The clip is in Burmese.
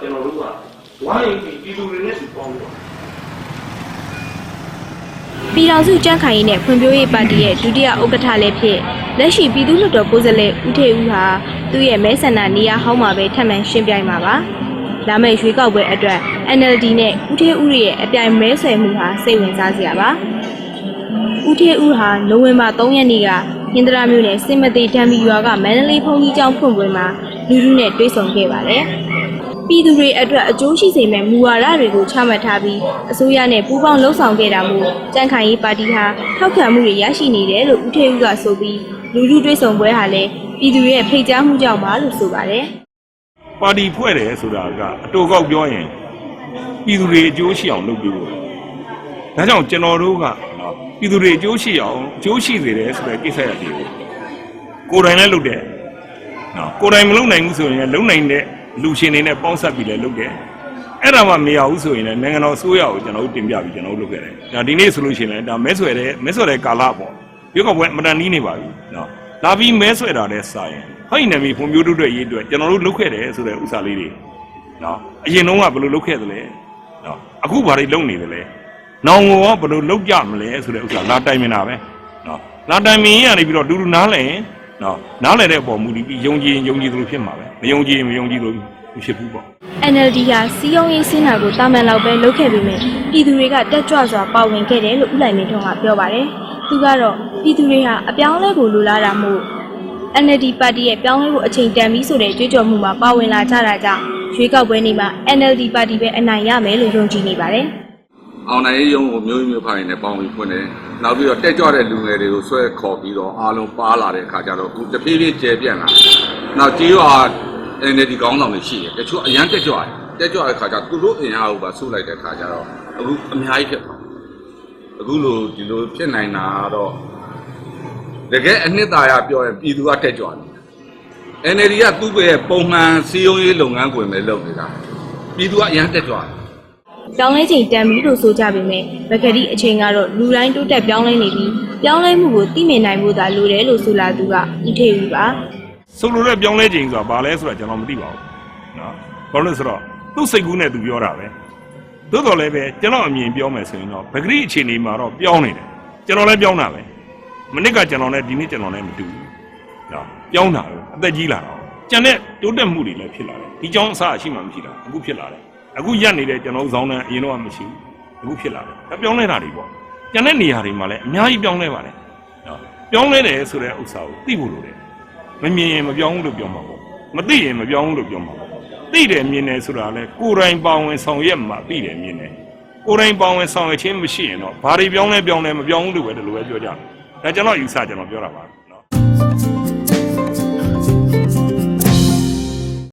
ကျွန်တော်တို့ကဝိုင်းပြီးပြည်သူတွေနဲ့စုပေါင်းလို့ပြည်တော်စုကြံ့ခိုင်ရေးနဲ့ဖွံ့ဖြိုးရေးပါတီရဲ့ဒုတိယဥက္ကဋ္ဌလည်းဖြစ်လက်ရှိပြည်သူ့လွှတ်တော်ကိုယ်စားလှယ်ဦးထေဦးဟာသူ့ရဲ့မဲဆန္ဒနေရာဟောင်းမှာပဲထပ်မံရှင်းပြိုင်မှာပါ။လာမယ့်ရွေးကောက်ပွဲအတွက် NLD နဲ့ဦးထေဦးရဲ့အပြိုင်မဲဆွယ်မှုဟာစိတ်ဝင်စားစရာပါ။ဦးထေဦးဟာနိုဝင်ဘာ3ရက်နေ့ကဟင်္ဒရာမြို့နယ်စစ်မသိတံမီရွာကမန္တလေးဘုံကြီးကျောင်းဖွင့်ပွဲမှာ လူလူနဲ့တွေ့ဆုံခဲ့ပါတယ်။ပြည်သူတွေအတွက်အကျိုးရှိစေမယ့်မူဝါဒတွေကိုချမှတ်ထားပြီးအစိုးရနဲ့ပူးပေါင်းလှုပ်ဆောင်ခဲ့တာမို့ကြံ့ခိုင်ရေးပါတီဟာထောက်ခံမှုတွေရရှိနေတယ်လို့ဦးထေဦးကဆိုပြီးလူလူတွေ့ဆုံပွဲဟာလည်းပြည်သူရဲ့ဖိတ်ကြားမှုကြောင့်ပါလို့ဆိုပါတယ်ပါတီဖွဲ့တယ်ဆိုတာကအတူကောက်ပြောရင်ပြည်သူတွေအကျိုးရှိအောင်လုပ်ပြီးလို့ဒါကြောင့်ကျွန်တော်တို့ကနော်ပြည်သူတွေအကျိုးရှိအောင်အကျိုးရှိစေတယ်ဆိုတဲ့ကိစ္စရပ်တွေကိုကိုယ်တိုင်လည်းလုပ်တယ် နော်ကိုယ်တိုင်မလုပ်နိုင်ဘူးဆိုရင်လည်းလုပ်နိုင်တဲ့လူရှင်တွေနဲ့ပေါင်းစပ်ပြီးလည်းလုပ်တယ်အဲ့ဒါမှမရဘူးဆိုရင်လည်းနိုင်ငံတော်အစိုးရကိုကျွန်တော်တို့တင်ပြပြီးကျွန်တော်တို့လုပ်ခဲ့တယ်ဒါဒီနေ့ဆိုလို့ရှိရင်လည်းဒါမဲဆွယ်တဲ့မဲဆွယ်တဲ့ကာလပေါ့ရွေးကောက်ပွဲအမတန်နီးနေပါပြီနော်လာပြီးမဲဆွယ်တာတဲ့စာရင်ဟိုက်နေပြီဖွံ့ဖြိုးတိုးတက်ရေးအတွက်ကျွန်တော်တို့လုပ်ခဲ့တယ်ဆိုတဲ့ဥစ္စာလေးတွေနော်အရင်တုန်းကဘယ်လိုလုပ်ခဲ့သလဲနော်အခုဘာတွေလုပ်နေသလဲနောင်ကဘယ်လိုလုပ်ကြမလဲဆိုတဲ့ဥစ္စာလာတိုင်မြင်တာပဲနော်လာတိုင်မြင်ရနေပြီးတော့ဒူဒူနားလဲရင် နော်နားလဲတဲ့အပေါ်မူတည်ပြီးယုံကြည်ရင်ယုံကြည်သလိုဖြစ်မှာပဲမယုံကြည်ရင်မယုံကြည်လို့မဖြစ်ဘူးပေါ့ NLD ဟာစီယုံရေးစင်းနာကိုတာမန်လောက်ပဲလုပ်ခဲ့ပေမဲ့ပြည်သူတွေကတက်ကြွစွာပါဝင်ခဲ့တယ်လို့ဦးလိုက်မင်းထွန်းကပြောပါတယ်သူကတော့ပြည်သူတွေဟာအပြောင်းအလဲကိုလိုလားတာမို့ NLD ပါတီရဲ့ပြောင်းလဲဖို့အချိန်တန်ပြီဆိုတဲ့ကြွေးကြော်မှုမှာပါဝင်လာကြတာကြောင့်ရွေးကောက်ပွဲနေ့မှာ NLD ပါတီပဲအနိုင်ရမယ်လို့ယုံကြည်နေပါတယ် အောင်နိုင်ရေးရုံးကိုမျိုးမျိုးဖိုင်နဲ့ပေါင်းပြီးဖွင့်တယ်။နောက်ပြီးတော့တက်ကြွတဲ့လူငယ်တွေကိုဆွဲခေါ်ပြီးတော့အားလုံးပါလာတဲ့အခါကျတော့အခုတဖြည်းဖြည်းကျယ်ပြန့်လာ။နောက်ကြေးရွာ NLD ကောင်းဆောင်တွေရှိတယ်။တချို့အရန်တက်ကြွတယ်။တက်ကြွတဲ့အခါကျသူတို့အင်အားကိုပါဆုလိုက်တဲ့အခါကျတော့အခုအများကြီးဖြစ်သွားတယ်။အခုလိုဒီလိုဖြစ်နိုင်တာတော့တကယ်အနှစ်သာရပြောရင်ပြည်သူကတက်ကြွတယ်။ NLD ကသူ့ရဲ့ပုံမှန်စီယုံရေးလုပ်ငန်းခွင်ပဲလုပ်နေတာ။ပြည်သူကအရန်တက်ကြွတယ်။ ပြောင်းလဲချိန်တန်ပြီလို့ဆိုကြပေမဲ့ဗကတိအချိန်ကတော့လူတိုင်းတိုးတက်ပြောင်းလဲနေပြီးပြောင်းလဲမှုကိုသိမြင်နိုင်ဖို့သာလိုတယ်လို့ဆိုလာသူကဦးထေဦးပါဆိုလိုတဲ့ပြောင်းလဲခြင်းဆိုတာဘာလဲဆိုတာကျွန်တော်မသိပါဘူးနော်ဘာလို့လဲဆိုတော့သူ့စိတ်ကူးနဲ့သူပြောတာပဲသို့တော်လည်းပဲကျွန်တော်အမြင်ပြောမယ်ဆိုရင်တော့ပဂရိအခြေအနေမှာတော့ပြောင်းနေတယ်ကျွန်တော်လည်းပြောင်းတာပဲမနစ်ကကျွန်တော်လည်းဒီနေ့ကျွန်တော်လည်းမတူဘူးနော်ပြောင်းတာပဲအသက်ကြီးလာတော့ကျန်တဲ့တိုးတက်မှုတွေလည်းဖြစ်လာတယ်ဒီကြောင်းအစအရှိမှမရှိတာအခုဖြစ်လာတယ် အခုရက်နေတဲ့ကျွန်တော်ဇောင်းတန်းအရင်တော့မရှိဘူးအခုဖြစ်လာတယ်ဒါပြောင်းလဲတာတွေပေါ့ကျန်တဲ့နေရာတွေမှာလည်းအများကြီးပြောင်းလဲပါတယ်နော်ပြောင်းလဲတယ်ဆိုတဲ့ဥစ္စာကိုသိဖို့လိုတယ်မမြင်ရင်မပြောင်းဘူးလို့ပြောမှာပေါ့မသိရင်မပြောင်းဘူးလို့ပြောမှာပေါ့သိတယ်မြင်တယ်ဆိုတာလဲကိုယ်တိုင်ပါဝင်ဆောင်ရွက်မှသိတယ်မြင်တယ်ကိုယ်တိုင်ပါဝင်ဆောင်ရွက်ခြင်းမရှိရင်တော့ဘာတွေပြောင်းလဲပြောင်းလဲမပြောင်းဘူးလို့ပဲဒီလိုပဲပြောကြတယ်ဒါကျွန်တော်ယူဆကျွန်တော်ပြောတာပါ